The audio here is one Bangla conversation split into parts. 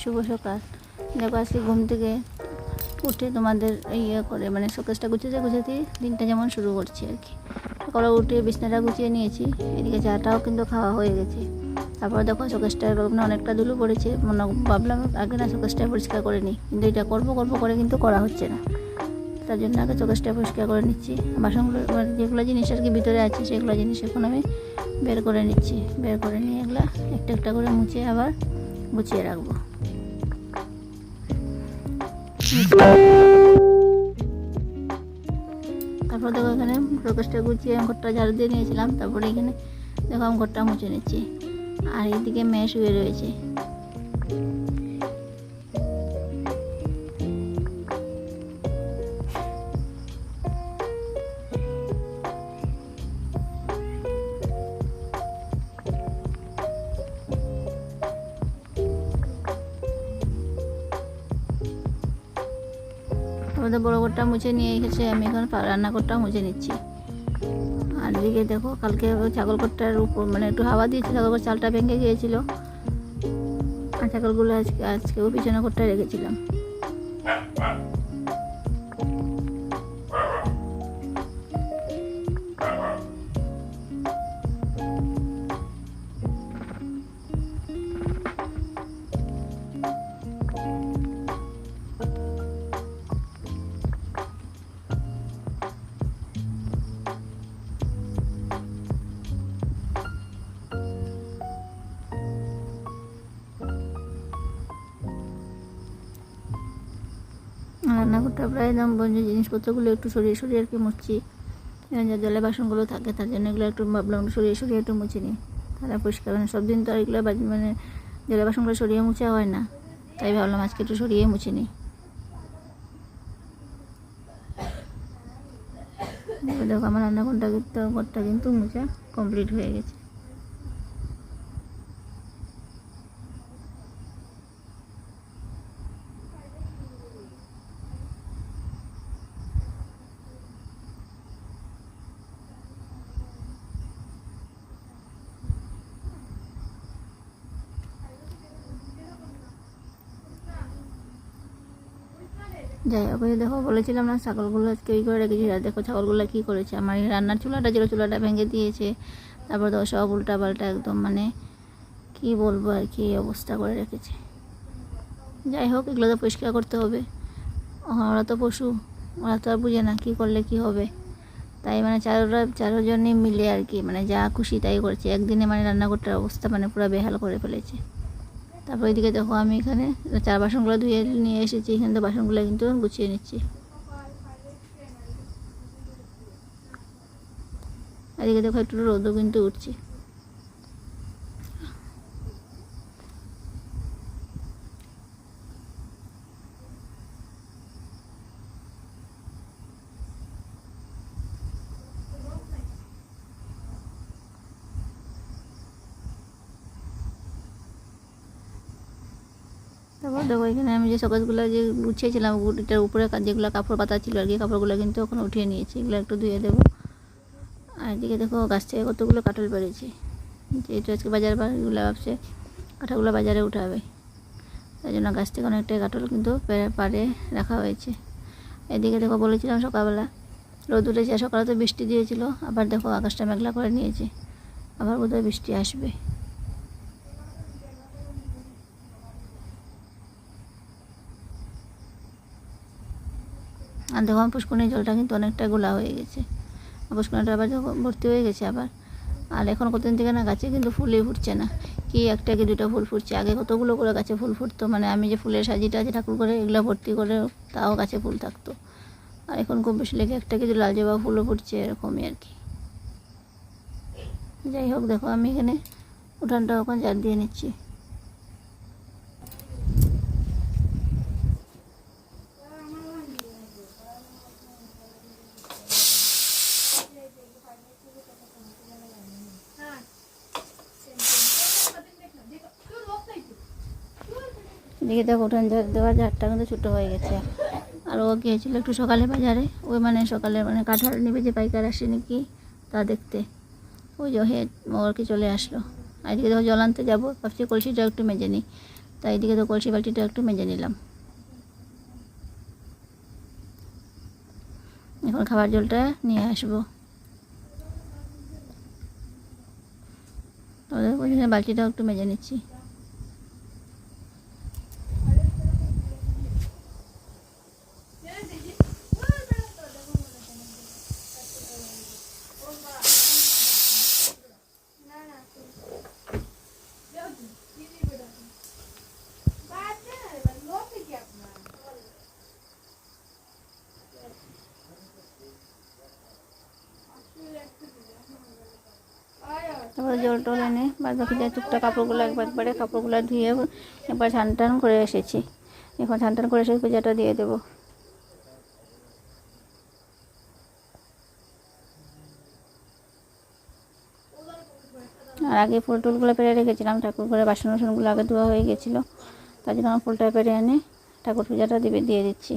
শুভ সকাল। দেখো, আজকে ঘুম থেকে উঠে তোমাদের ইয়ে করে মানে শোকেসটা গুছিয়ে গুছাতে দিনটা যেমন শুরু করছি আর কি। সকালে উঠে বিছনাটা গুছিয়ে নিয়েছি, এদিকে চাটাও কিন্তু খাওয়া হয়ে গেছে। তারপর দেখো, শোকেসটার না অনেকটা ধুলো পড়েছে, মনে ভাবলাম আগে না শোকেসটা পরিষ্কার করে নিই, কিন্তু এটা করব করব করে কিন্তু করা হচ্ছে না। তার জন্য আগে চোখেসটা পরিষ্কার করে নিচ্ছি। বাসনগুলো মানে যেগুলো জিনিস আর কি ভিতরে আছে, সেগুলো জিনিস এখন আমি বের করে নিচ্ছি। বের করে নিয়ে এগুলো একটা একটা করে মুছে আবার গুছিয়ে রাখব। তারপর দেখো এখানে প্রকাশটা গুছিয়ে আমি ঘরটা ঝাড়ু দিয়ে নিয়েছিলাম, তারপরে এখানে দেখো আমি ঘরটা মুছে নিচ্ছি। আর এদিকে মেয়ে শুয়ে রয়েছে আমাদের বড় ঘরটা মুছে নিয়ে এসেছে, আমি এখন রান্না করটা মুছে নিচ্ছি। আর এদিকে দেখো, কালকে ওই ছাগল ঘরটার উপর মানে একটু হাওয়া দিয়েছে ছাগল ঘর চালটা ভেঙে গিয়েছিল। আর ছাগলগুলো আজকে আজকেও পিছনে করটা রেখেছিলাম। রান্নাঘরটা প্রায় বন্ধ জিনিসপত্রগুলো একটু সরিয়ে সরিয়ে আর কি মুছছি। যে জলে বাসনগুলো থাকে, তার জন্য এগুলো একটু ভাবলাম একটু সরিয়ে সরিয়ে একটু মুছে নিই। তাহলে পরিষ্কার মানে সব দিন তো আর এগুলো মানে জলে বাসনগুলো সরিয়ে মুছা হয় না। তাই ভাবলাম আজকে একটু সরিয়ে মুছে নিই। দেখো, আমার রান্নাঘরটা ঘরটা কিন্তু মুছা কমপ্লিট হয়ে গেছে। হোক দেখো, বলেছিলাম না ছাগলগুলো আজকে করে রেখেছি। দেখো, ছাগলগুলো কী করেছে? আমার এই রান্নার চুলাটা ছিল চুলাটা ভেঙে দিয়েছে, তারপর দেখো, সব উল্টা পাল্টা একদম মানে কি বলব আর কি অবস্থা করে রেখেছে। যাই হোক, এগুলো তো পরিষ্কার করতে হবে। ওরা তো পশু, ওরা তো আর বুঝে না কী করলে কি হবে। তাই মানে চারোরা, চারোজনে মিলে আর কি মানে যা খুশি তাই করছে। একদিনে মানে রান্নাঘরটার অবস্থা মানে পুরো বেহাল করে ফেলেছে। তারপর এদিকে দেখো আমি এখানে চার বাসনগুলো ধুয়ে নিয়ে এসেছি, এখানে তো বাসনগুলো কিন্তু গুছিয়ে নিচ্ছি। এদিকে দেখো একটু রোদও কিন্তু উঠছে। তারপর দেখো এখানে আমি যে সকালগুলো যে গুছিয়েছিলাম এটার উপরে যেগুলো কাপড় পাতা ছিল আর কি, কাপড়গুলো কিন্তু এখন উঠিয়ে নিয়েছি। এগুলো একটু ধুয়ে দেবো। আর এদিকে দেখো গাছ থেকে কতগুলো কাঁঠাল পেরেছি যেহেতু আজকে বাজার এগুলো ভাবছে, কাঁঠালগুলো বাজারে উঠাবে তাই জন্য গাছ থেকে অনেকটাই কাঁঠাল কিন্তু পাড়ে রাখা হয়েছে। এদিকে দেখো বলেছিলাম সকালবেলা, রোদ উঠেছে সকালে তো বৃষ্টি দিয়েছিল, আবার দেখো আকাশটা মেঘলা করে নিয়েছে। আবার বোধহয় বৃষ্টি আসবে। আর দেখো পুষ্করণীর জলটা কিন্তু অনেকটা গোলা হয়ে গেছে। আর আবার যখন ভর্তি হয়ে গেছে আবার। আর এখন কতদিন থেকে না গাছে কিন্তু ফুলই ফুটছে না। কি একটা কি দুটো ফুল ফুটছে। আগে কতগুলো করে গাছে ফুল ফুটতো মানে আমি যে ফুলের সাজিটা আছে ঠাকুর করে এগুলো ভর্তি করে তাও গাছে ফুল থাকতো। আর এখন খুব বেশি লেগে একটা কিছু লাল জবা ফুলও ফুটছে, এরকমই আর কি। যাই হোক, দেখো আমি এখানে উঠানটা ওখানে ঝাড় দিয়ে নিচ্ছি। এদিকে দেখো দেওয়ার ঝাড়টা কিন্তু ছোটো হয়ে গেছে। আর ও গিয়েছিল একটু সকালে বাজারে, ওই মানে সকালে মানে কাঁঠাল নেবে যে পাইকার আসে নাকি তা দেখতে। ওই যে হেড ও কি চলে আসলো। আর এদিকে দেখো জল আনতে যাব, ভাবছি কলসিটা একটু মেজে নিই। তাই এদিকে তো কলসি বালতিটা একটু মেজে নিলাম। এখন খাবার জলটা নিয়ে আসব। জন্য বালতিটাও একটু মেজে নিচ্ছি। তারপরে জল টল এনে বাদ বাকি যা টুকটাক কাপড়গুলো একবার একবারে কাপড়গুলো ধুয়ে একবার স্নান টান করে এসেছি। এখন স্নান টান করে এসে পূজাটা দিয়ে দেবো। আর আগে ফুল টুলগুলো পেরে রেখেছিলাম, ঠাকুর ঘরে বাসন বাসনগুলো আগে ধোয়া হয়ে গেছিল। তার জন্য আমার ফুলটা পেরে এনে ঠাকুর পূজাটা দিবে, দিয়ে দিচ্ছি।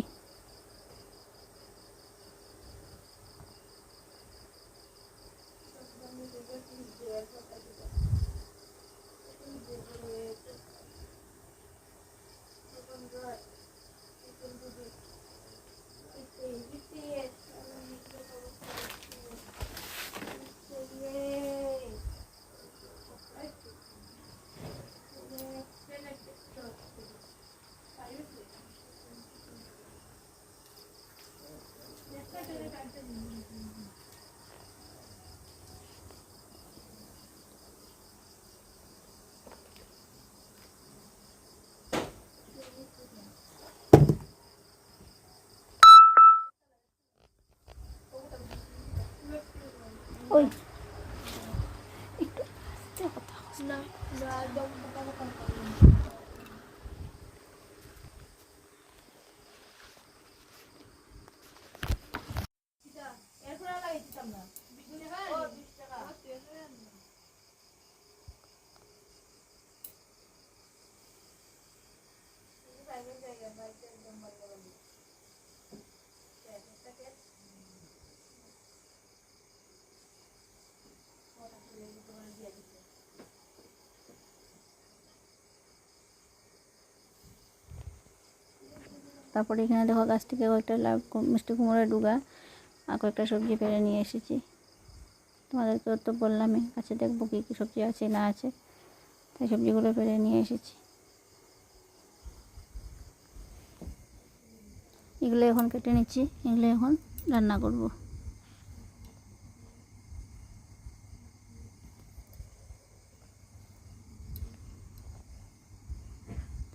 Uy. Ito. Ito ako. Na, na, daw, daw, daw, daw, তারপরে এখানে দেখো গাছ থেকে কয়েকটা লাভ মিষ্টি কুমড়োর ডুগা আর কয়েকটা সবজি পেরে নিয়ে এসেছি। তোমাদেরকে তো বললামই কাছে দেখব কী কী সবজি আছে না আছে। তাই সবজিগুলো পেরে নিয়ে এসেছি। এগুলো এখন কেটে নিচ্ছি, এগুলো এখন রান্না করব।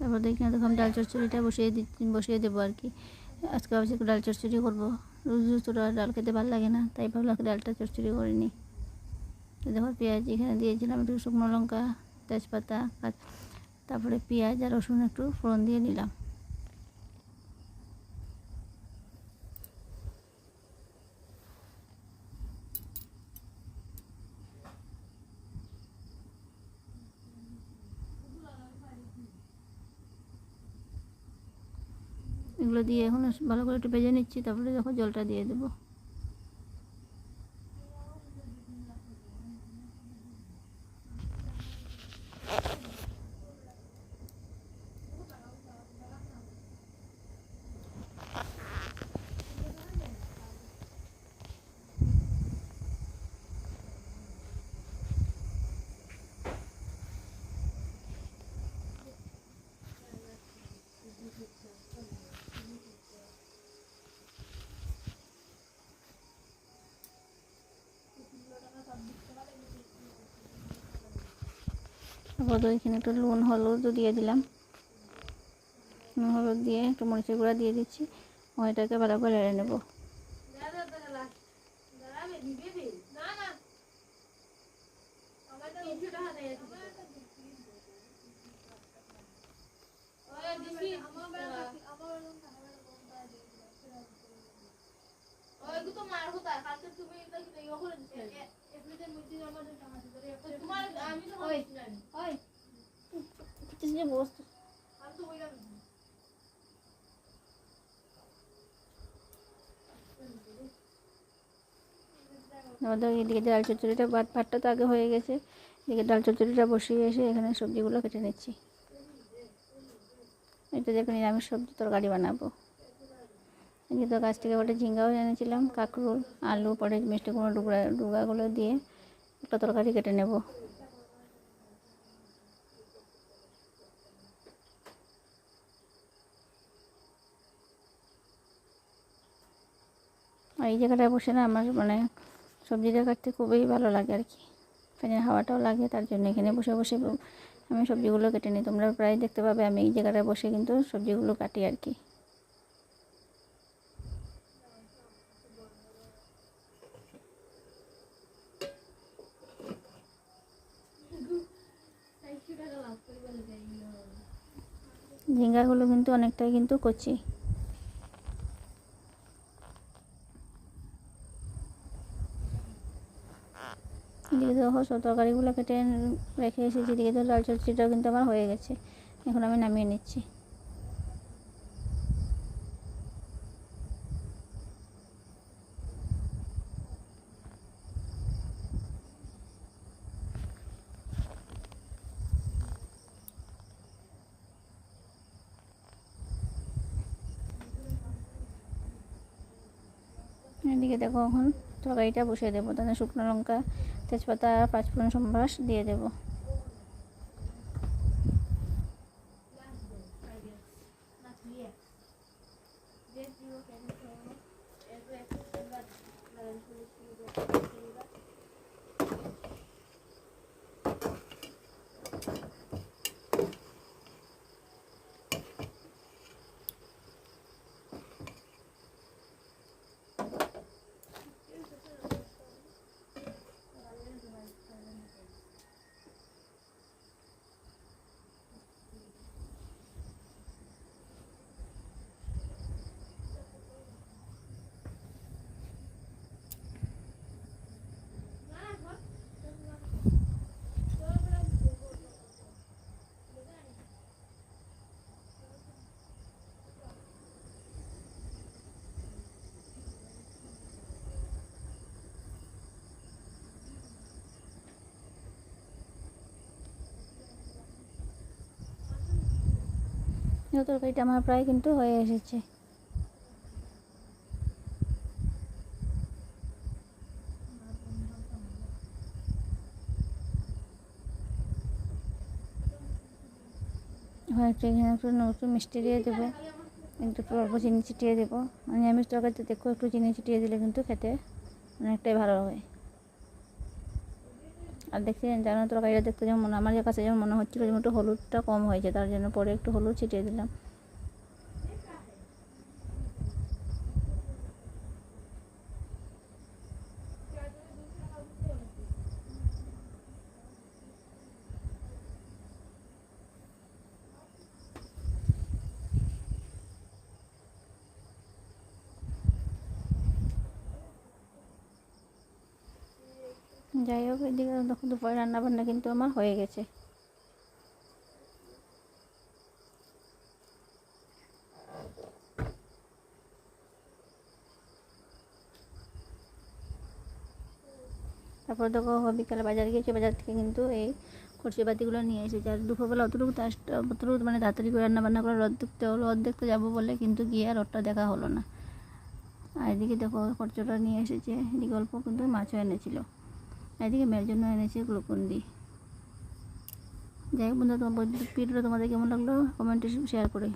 তারপর দেখি না তখন ডাল চচ্চড়িটা বসিয়ে দিচ্ছি বসিয়ে দেবো আর কি। আজকে ভাবছি ডাল চচ্চড়ি করব। রোজ রোজ তো ডাল খেতে ভালো লাগে না, তাই ভাবলাম ডালটা চচ্চড়ি করে নিই। তো দেখো, পেঁয়াজ এখানে দিয়েছিলাম, একটু শুকনো লঙ্কা, তেজপাতা তারপরে পেঁয়াজ আর রসুন একটু ফোড়ন দিয়ে নিলাম। এগুলো দিয়ে এখন ভালো করে একটু ভেজে নিচ্ছি তারপরে যখন জলটা দিয়ে দেবো। তারপর তো এখানে একটু নুন হলুদও দিয়ে দিলাম। নুন, হলুদ দিয়ে একটু মরিচের গুঁড়া দিয়ে দিচ্ছি। ওইটাকে ভালো করে নেড়ে নেব। ওইগুলো তো আমাদের এদিকে ডাল চচ্চড়িটা ভাত ভাতটা তো আগে হয়ে গেছে। এদিকে ডাল চচ্চড়িটা বসিয়ে এসে এখানে সবজিগুলো কেটে নিচ্ছি। এটা দেখো নিরামিষ সবজি তরকারি বানাবো। আজকে তো গাছ থেকে ওটা ঝিঙ্গাও এনেছিলাম, কাঁকরোল, আলু পরে মিষ্টি কুমড়ো, ডুগরা ডুগাগুলো দিয়ে একটা তরকারি কেটে নেব। এই জায়গাটায় বসে না আমার মানে সবজিটা কাটতে খুবই ভালো লাগে আর কি। ফ্যানের হাওয়াটাও লাগে, তার জন্য এখানে বসে বসে আমি সবজিগুলো কেটে নিই। তোমরা প্রায় দেখতে পাবে আমি এই জায়গাটায় বসে কিন্তু সবজিগুলো কাটি আর কি চারশো টাকা লাভ করে বলে যাই ঝিঙ্গাগুলো কিন্তু অনেকটাই কিন্তু কচি। এদিকে সব তরকারিগুলো কেটে রেখে এসেছি, এদিকে তো লাল চচ্চিটাও কিন্তু আমার হয়ে গেছে। এখন আমি নামিয়ে নিচ্ছি। এদিকে দেখো এখন তরকারিটা বসিয়ে দেবো। তাহলে শুকনো লঙ্কা তেজপাতা পাঁচফোড়ন সম্ভাস দিয়ে দেবো। তরকারিটা আমার প্রায় কিন্তু হয়ে এসেছে। একটু এখানে একটু একটু মিষ্টি দিয়ে দেবো, একটু অল্প চিনি ছিটিয়ে দেবো। মানে আমি তরকারিতে দেখো একটু চিনি ছিটিয়ে দিলে কিন্তু খেতে অনেকটাই ভালো হবে। আর দেখছিলেন জানো, তরকারিটা দেখতে যেমন মনে আমার কাছে যেমন মনে হচ্ছিল যেমন একটু হলুদটা কম হয়েছে, তার জন্য পরে একটু হলুদ ছিটিয়ে দিলাম। যাই হোক, এদিকে দেখো দুপুরে রান্না বান্না কিন্তু আমার হয়ে গেছে। তারপর দেখো বিকালে বাজার গিয়েছে, বাজার থেকে কিন্তু এই খরচি পাতিগুলো নিয়ে এসেছে। আর দুপুরবেলা অতটুকু অতটুকু মানে তাড়াতাড়ি করে রান্না বান্না করে রদ দেখতে হলো রদ দেখতে যাব বলে কিন্তু গিয়ে আর রথটা দেখা হলো না। আর এদিকে দেখো খরচটা নিয়ে এসেছে, এদিকে অল্প কিন্তু মাছও এনেছিল। এদিকে মেয়ের জন্য এনেছে গ্লুকন্দি যাই হোক বন্ধুরা তোমার ভিডিওটা তোমাদের কেমন লাগল? কমেন্টে শেয়ার করে।